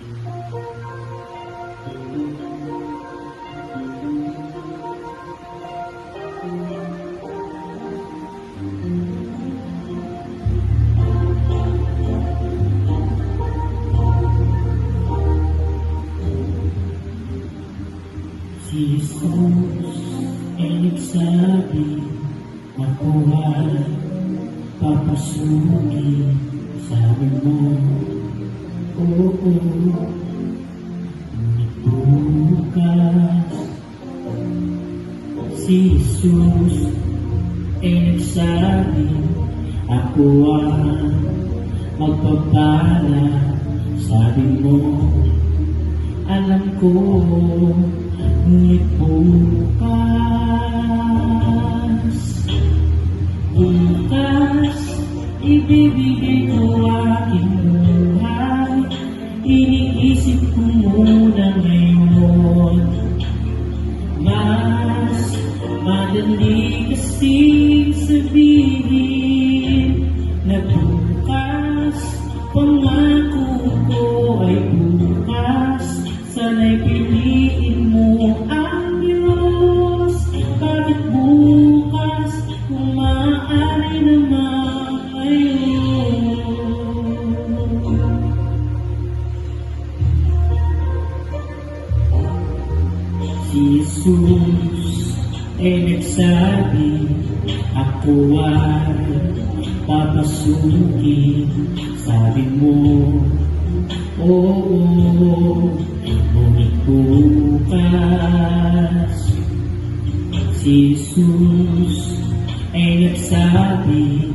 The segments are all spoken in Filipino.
Si Jesus ay nagsabi, ay papasukin. Sabi mo, oo, ngunit bukas. Si Jesus ay nagsabi, Ako ay magpapala. Sabi mo, alam ko, ngunit bukas, bukas, ibibigay ko buhay. Iniisip ko muna ngayon, mas madali kasing sabihin na bukas, pangako ko ay bukas. Sana'y piliin mo ang Diyos. Bakit bukas, kung maaari naman Si Jesus ay nagsabi, Ako ay papasukin. Sabi mo, Oo, ngunit bukas. Si Jesus ay nagsabi,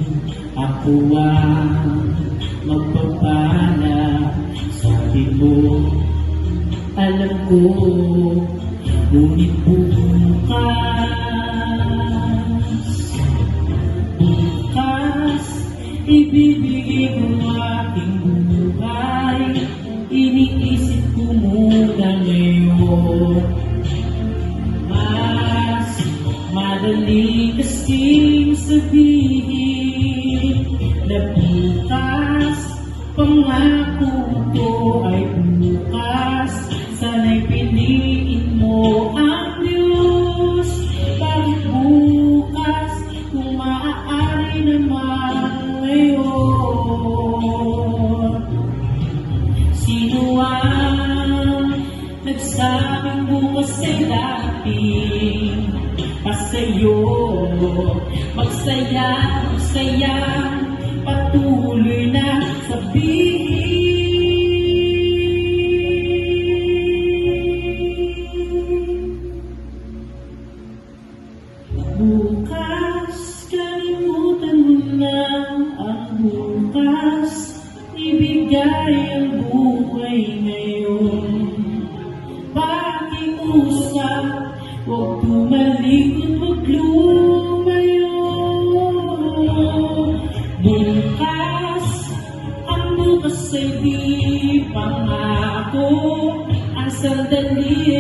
Ako ang magpapala. Sabi mo, alam ko, ngunit bukas, bukas, ibibigay ko aking buhay. Iniisip ko muna ngayon, mas madali kasing sabihin na bukas, pangako ko ay Ang nagsabing bukas ay dating pasayo? Magsaya, magsaya, patuloy na sabihin. Bukas, kalimutan mo na ang bukas. Ibigay ang buhay ang bukas ay di pangako. Ang sandali